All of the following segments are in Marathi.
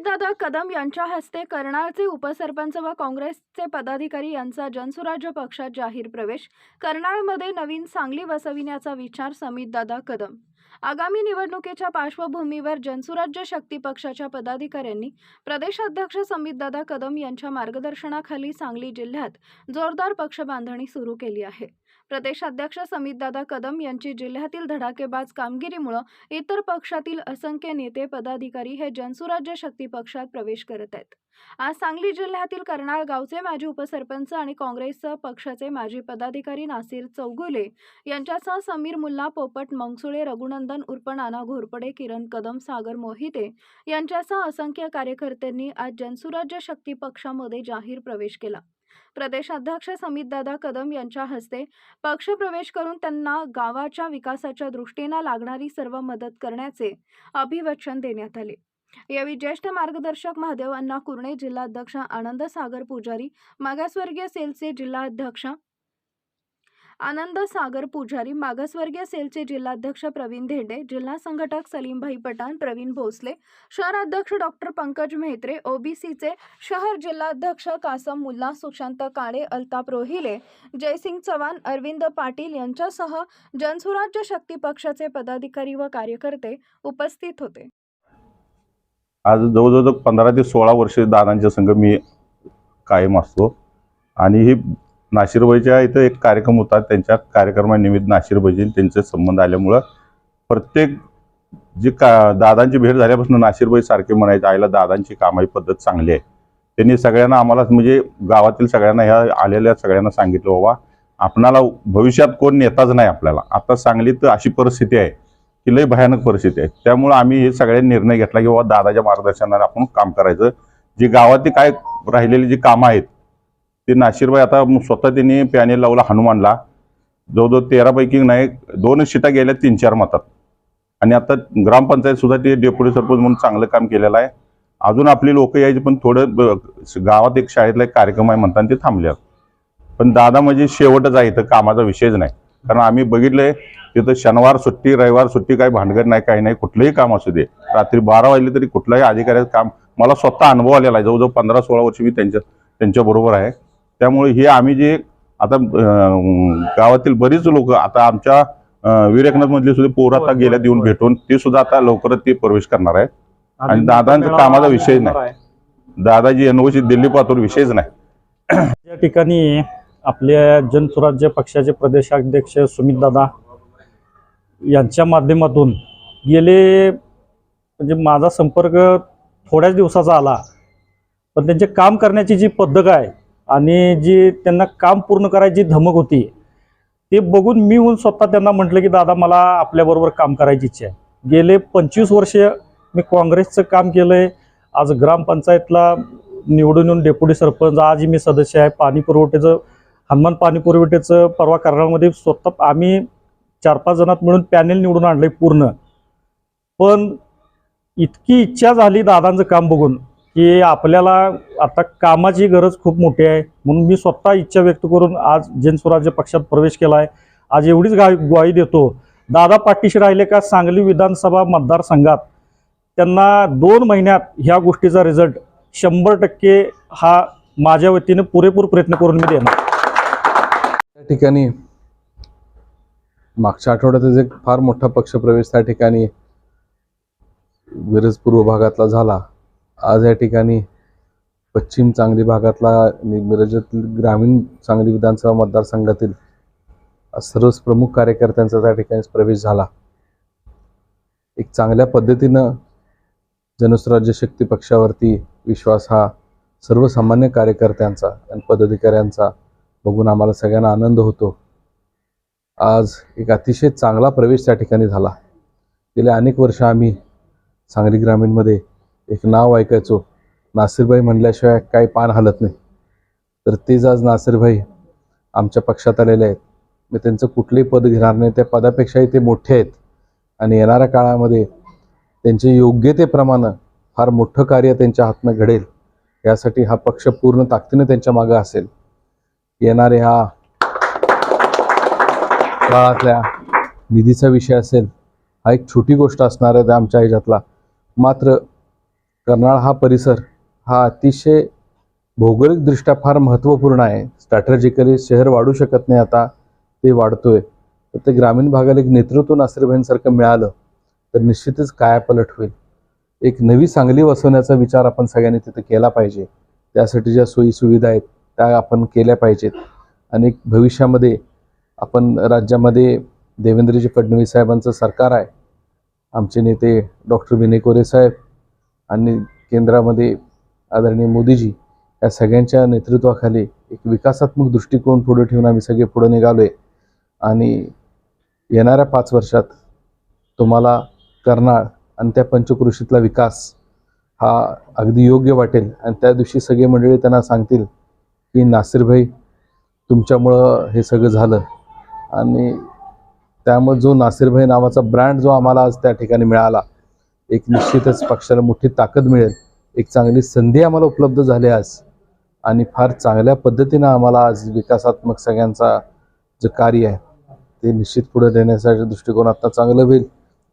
अजितदादा कदम यांच्या हस्ते कर्नाळचे उपसरपंच व काँग्रेसचे पदाधिकारी यांचा जनसुराज्य पक्षात जाहीर प्रवेश. कर्नाळमध्ये नवीन सांगली वसविण्याचा विचार समितदादा कदम आगामी निवडणुकीच्या पार्श्वभूमीवर जनसुराज्य शक्ती पक्षाच्या पदाधिकाऱ्यांनी प्रदेशाध्यक्ष संबितदादा कदम यांच्या मार्गदर्शनाखाली सांगली जिल्ह्यात जोरदार पक्ष बांधणी सुरू केली आहे. प्रदेशाध्यक्ष समितदादा कदम यांची जिल्ह्यातील धडाकेबाज कामगिरीमुळं इतर पक्षातील असंख्य नेते पदाधिकारी हे जनसुराज्य शक्ती पक्षात प्रवेश करत आहेत. आज सांगली जिल्ह्यातील कर्नाळ गावचे माजी उपसरपंच आणि काँग्रेस पक्षाचे माजी पदाधिकारी नासिर चौगुले यांच्यासह समीर मुल्ला पोपट मंगसुळे रघुनंदन उर्फ नाना घोरपडे किरण कदम सागर मोहिते यांच्यासह असंख्य कार्यकर्त्यांनी आज जनसुराज्य शक्ती पक्षामध्ये जाहीर प्रवेश केला. प्रदेशाध्यक्ष समितदादा कदम यांच्या हस्ते पक्षप्रवेश करून त्यांना गावाच्या विकासाच्या दृष्टीनं लागणारी सर्व मदत करण्याचे अभिवचन देण्यात आले. यावेळी ज्येष्ठ मार्गदर्शक महादेव अण्णा कुर्णे जिल्हाध्यक्ष आनंद सागर पुजारी मागासवर्गीय सेलचे जिल्हाध्यक्ष आनंद सागर पुजारी मागासवर्गीय सेलचे जिल्हाध्यक्ष प्रवीण धेंडे जिल्हा संघटक सलीमभाई पठाण प्रवीण भोसले शहराध्यक्ष डॉक्टर पंकज मेहत्रे ओबीसीचे शहर जिल्हाध्यक्ष कासम मुल्ला सुशांत काळे अल्ताप रोहिले जयसिंग चव्हाण अरविंद पाटील यांच्यासह जनसुराज्य शक्ती पक्षाचे पदाधिकारी व कार्यकर्ते उपस्थित होते. आज जवळजवळ पंधरा ते सोळा वर्ष दादांच्या संघ मी कायम असतो. आणि ही नाशिरबाईच्या इथं एक कार्यक्रम होता. त्यांच्या कार्यक्रमानिमित्त नाशिरबाईजी त्यांचे संबंध आल्यामुळं प्रत्येक जी का दादांची भेट झाल्यापासून नाशिरबाई सारखे म्हणायचे आईला दादांची कामाची पद्धत चांगली आहे. त्यांनी सगळ्यांना आम्हाला म्हणजे गावातील सगळ्यांना ह्या आलेल्या सगळ्यांना सांगितलं बाबा आपणाला भविष्यात कोण नेताच नाही आपल्याला. आता सांगलीत अशी परिस्थिती आहे की लई भयानक परिस्थिती आहे. त्यामुळं आम्ही हे सगळे निर्णय घेतला की बाबा दादाच्या मार्गदर्शनाने आपण काम करायचं. जी गावातली काय राहिलेली जी कामं आहेत ते नाशिरबाई आता स्वतः त्यांनी पॅनेल लावला हनुमानला. जवळजवळ तेरापैकी नाही दोन शिटा गेल्या तीन चार मतात. आणि आता ग्रामपंचायत सुद्धा ते डेप्युटी सरपंच म्हणून चांगलं काम केलेलं आहे. अजून आपली लोक यायची पण थोडं ब- गावात एक शाळेतला एक कार्यक्रम आहे म्हणताना ते थांबले पण दादा म्हणजे शेवटच आहे इथं कामाचा विषयच नाही. कारण आम्ही बघितलंय तिथं शनिवार सुट्टी रविवार सुट्टी काही भानगड नाही काही नाही कुठलंही काम असू दे. रात्री बारा वाजले तरी कुठल्याही अधिकाऱ्याचं काम मला स्वतः अनुभव आलेला आहे. जवळजवळ पंधरा सोळा वर्ष मी त्यांच्या त्यांच्या बरोबर आहे. त्यामुळे हे आम्ही जे आता गावातील बरीच लोक आता आमच्या विरेकनाथ मधली सुद्धा पोरं आता गेल्या देऊन भेटून. ते सुद्धा आता लवकरच ते प्रवेश करणार आहे. आणि दादांचा कामाचा विषय नाही. दादाजी एनओशी दिल्ली पातूर विषयच नाही. या ठिकाणी आपल्या जनसुराज्य पक्षाचे प्रदेशाध्यक्ष सुमितदादा यांच्या माध्यमातून गेले म्हणजे माझा संपर्क थोड्याच दिवसाचा आला पण त्यांचे काम करण्याची जी पद्धत आहे आणि जी त्यांना काम पूर्ण करायची धमक होती ते बघून मी होऊन स्वतः त्यांना म्हटलं की दादा मला आपल्याबरोबर काम करायची इच्छा आहे. गेले पंचवीस वर्ष मी काँग्रेसचं काम केलं आहे आज ग्रामपंचायतला निवडून येऊन डेप्युटी सरपंच आज मी सदस्य आहे पाणी पुरवठ्याचं हनुमान पाणी पुरवठ्याचं परवा करारामध्ये स्वतः आम्ही चार पाच जणात मिळून पॅनेल निवडून आणलं पूर्ण. पण इतकी इच्छा झाली दादांचं काम बघून की आपल्याला आता कामाची गरज खूप मोठी आहे. म्हणून मी स्वतः इच्छा व्यक्त करून आज जनस्वराज्य पक्षात प्रवेश केला आहे आज एवढीच गा ग्वाही देतो. दादा पाठीशी राहिले का सांगली विधानसभा मतदारसंघात त्यांना दोन महिन्यात ह्या गोष्टीचा रिझल्ट शंभर टक्के हा माझ्या वतीनं पुरेपूर प्रयत्न करून मी देणार. ठिकाणी मागच्या आठवड्यातच एक फार मोठा पक्षप्रवेश त्या ठिकाणी मिरज पूर्व भागातला झाला. आज या ठिकाणी पश्चिम सांगली भागातला मिरजातील ग्रामीण सांगली विधानसभा मतदारसंघातील सर्वच प्रमुख कार्यकर्त्यांचा त्या ठिकाणी प्रवेश झाला. एक चांगल्या पद्धतीनं जनस्वराज्य शक्ती पक्षावरती विश्वास हा सर्वसामान्य कार्यकर्त्यांचा आणि पदाधिकाऱ्यांचा बघून आम्हाला सगळ्यांना आनंद होतो. आज एक अतिशय चांगला प्रवेश त्या ठिकाणी झाला. गेल्या अनेक वर्ष आम्ही सांगली ग्रामीणमध्ये एक नाव ऐकायचो. नासिरभाई म्हणल्याशिवाय काही पान हलत नाही. तर तेच आज नासिरभाई आमच्या पक्षात आलेले आहेत. मी त्यांचं कुठलंही पद घेणार नाही. त्या पदापेक्षाही ते मोठे आहेत. आणि येणाऱ्या काळामध्ये त्यांचे योग्यतेप्रमाणे फार मोठं कार्य त्यांच्या हातनं घडेल. यासाठी हा पक्ष पूर्ण ताकदीने त्यांच्या मागं असेल. येणारे हा काळातल्या निधीचा विषय असेल हा एक छोटी गोष्ट असणार आहे त्या आमच्या ह्याच्यातला. मात्र कर्नाळ हा परिसर हा अतिशय भौगोलिकदृष्ट्या फार महत्त्वपूर्ण आहे. स्ट्रॅटर्जिकली शहर वाढू शकत नाही आता ते वाढतोय. तर ते ग्रामीण भागाला एक नेतृत्व नासिरभाईंसारखं मिळालं तर निश्चितच कायापलट होईल. एक नवी सांगली वसवण्याचा विचार आपण सगळ्यांनी तिथं केला पाहिजे. त्यासाठी ज्या सोयी सुविधा आहेत त्या आपण केल्या पाहिजेत. आणि भविष्यामध्ये आपण राज्यामध्ये देवेंद्रजी फडणवीस साहेबांचं सरकार आहे. आमचे नेते डॉक्टर विनय कोरे साहेब आणि केंद्रामध्ये आदरणीय मोदीजी या सगळ्यांच्या नेतृत्वाखाली एक विकासात्मक दृष्टिकोन पुढे ठेवून आम्ही सगळे पुढे निघालो आहे आणि येणाऱ्या पाच वर्षात तुम्हाला कर्नाळ आणि त्या पंचकृषीतला विकास हा अगदी योग्य वाटेल. आणि त्या दिवशी सगळे मंडळी त्यांना सांगतील की नासिरभाई तुमच्यामुळं हे सगळं झालं. आणि त्यामुळे जो नासिरभाई नावाचा ब्रँड जो आम्हाला आज त्या ठिकाणी मिळाला एक निश्चितच पक्षाला मोठी ताकद मिळेल. एक चांगली संधी आम्हाला उपलब्ध झाली आज. आणि फार चांगल्या पद्धतीनं आम्हाला आज विकासात्मक सगळ्यांचा जे कार्य आहे ते निश्चित पुढे नेण्याच्या दृष्टिकोनातनं चांगलं होईल.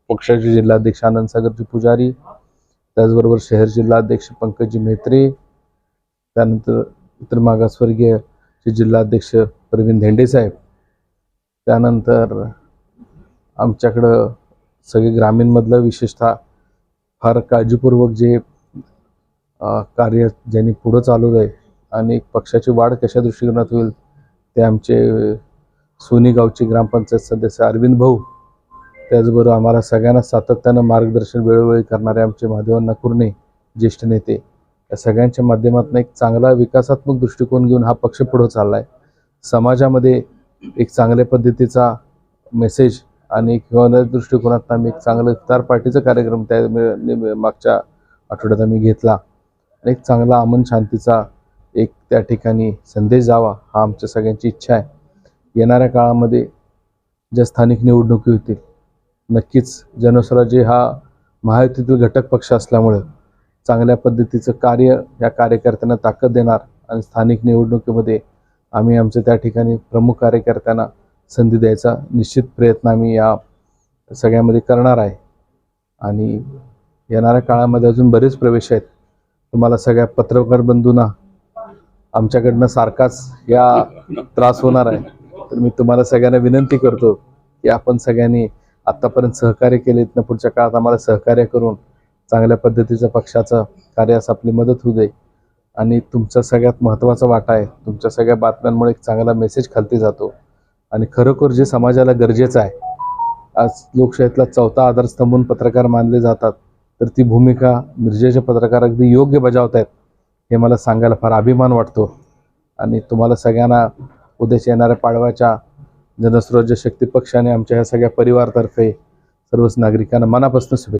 पक्षाचे जिल्हाध्यक्ष आनंद सागरजी पुजारी त्याचबरोबर शहर जिल्हाध्यक्ष पंकजी मेत्रे त्यानंतर इतर मागासवर्गीय जे जिल्हाध्यक्ष प्रवीण धेंडे साहेब त्यानंतर आमच्याकडं सगळे ग्रामीणमधलं विशेषतः फार काळजीपूर्वक जे कार्य ज्यांनी पुढं चालवलं आहे आणि पक्षाची वाढ कशा दृष्टिकोनात होईल ते आमचे सोनी गावचे ग्रामपंचायत सदस्य अरविंद भाऊ त्याचबरोबर आम्हाला सगळ्यांना सातत्यानं मार्गदर्शन वेळोवेळी करणारे आमचे महादेवांना कुर्णे ज्येष्ठ नेते या सगळ्यांच्या माध्यमातून एक चांगला विकासात्मक दृष्टिकोन घेऊन हा पक्ष पुढं चालला आहे समाजामध्ये एक चांगल्या पद्धतीचा मेसेज आणि किंवा दृष्टिकोनातून आम्ही एक चांगलं इफ्तार पार्टीचा कार्यक्रम त्या मागच्या आठवड्यात आम्ही घेतला. आणि एक चांगला अमन शांतीचा एक त्या ठिकाणी संदेश जावा हा आमच्या सगळ्यांची इच्छा आहे. येणाऱ्या काळामध्ये ज्या स्थानिक निवडणुकी होतील नक्कीच जनस्वराज्य हा महायुतीतील घटक पक्ष असल्यामुळं चांगल्या पद्धतीचं कार्य या कार्यकर्त्यांना ताकद देणार आणि स्थानिक निवडणुकीमध्ये आम्ही आमच्या त्या ठिकाणी प्रमुख कार्यकर्त्यांना संधी द्यायचा निश्चित प्रयत्न आम्ही या सगळ्यामध्ये करणार आहे. आणि येणाऱ्या काळामध्ये अजून बरेच प्रवेश आहेत. तुम्हाला सगळ्या पत्रकार बंधूंना आमच्याकडनं सारखाच या त्रास होणार आहे. तर मी तुम्हाला सगळ्यांना विनंती करतो की आपण सगळ्यांनी आत्तापर्यंत सहकार्य केले ना पुढच्या काळात आम्हाला सहकार्य करून चांगल्या पद्धतीचं पक्षाचं कार्यास आपली मदत होऊ दे. आणि तुमचा सगळ्यात महत्त्वाचा वाटा आहे. तुमच्या सगळ्या बातम्यांमुळे एक चांगला मेसेज खालती जातो. आणि खरोखर जे समाजाला गरजेचं आहे आज लोकशाहीतला चौथा आधारस्तंभ म्हणून पत्रकार मानले जातात तर ती भूमिका मिरजेचे पत्रकार अगदी योग्य बजावत आहेत हे मला सांगायला फार अभिमान वाटतो. आणि तुम्हाला सगळ्यांना उद्याच्या येणाऱ्या पाडव्याच्या जनस्वराज्य शक्ती पक्षाने आमच्या ह्या सगळ्या परिवारातर्फे सर्वच नागरिकांना मनापासून शुभेच्छा.